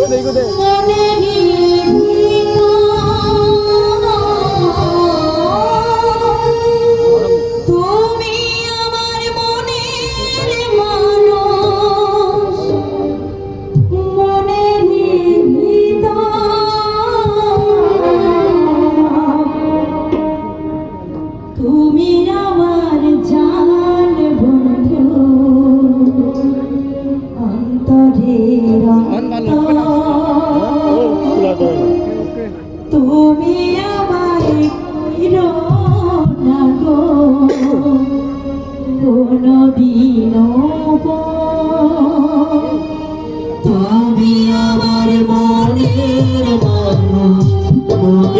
行くで行くで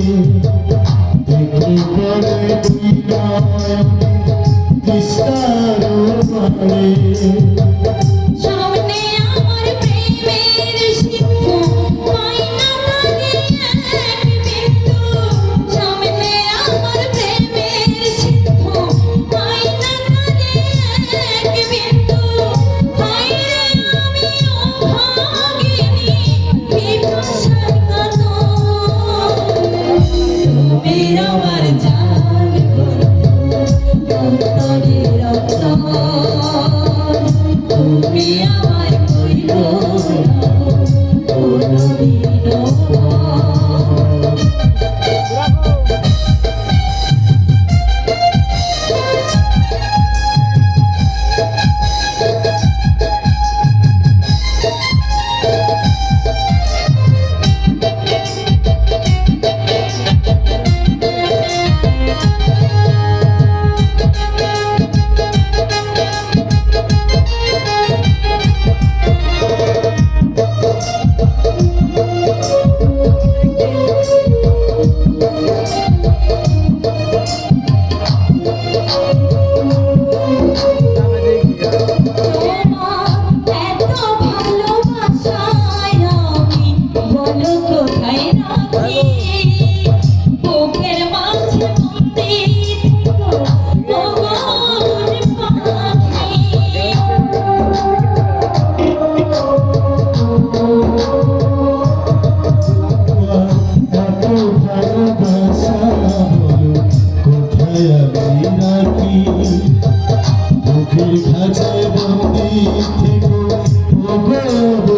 Thank you.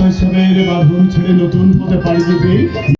আশ্রয় সেবের বাঁধন ছেড়ে নতুন পথে পাড়ি দিতে।